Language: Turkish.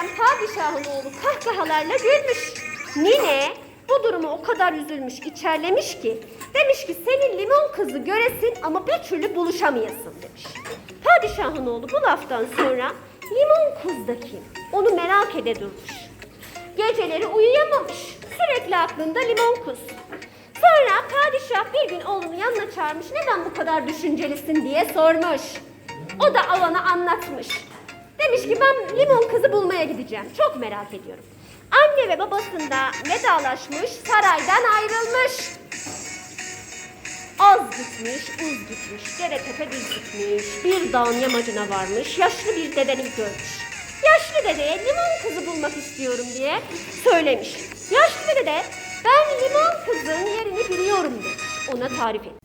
gören padişahın oğlu kahkahalarla gülmüş. Nine bu duruma o kadar üzülmüş, içerlemiş ki demiş ki senin limon kızı göresin ama bir türlü buluşamayasın demiş. Padişahın oğlu bu laftan sonra limon kız da kim? Onu merak ede durmuş. Geceleri uyuyamamış. Sürekli aklında limon kız. Sonra padişah bir gün oğlunu yanına çağırmış. Neden bu kadar düşüncelisin diye sormuş. O da avana anlatmış. Demiş ki ben limon kızı bulmaya gideceğim. Çok merak ediyorum. Anne ve babasında vedalaşmış, saraydan ayrılmış. Az gitmiş, uz gitmiş, dere tepe düz gitmiş. Bir dağın yamacına varmış, yaşlı bir dedeni görmüş. Yaşlı dedeye limon kızı bulmak istiyorum diye söylemiş. Yaşlı dede de ben limon kızın yerini biliyorum demiş. Ona tarif etmiş.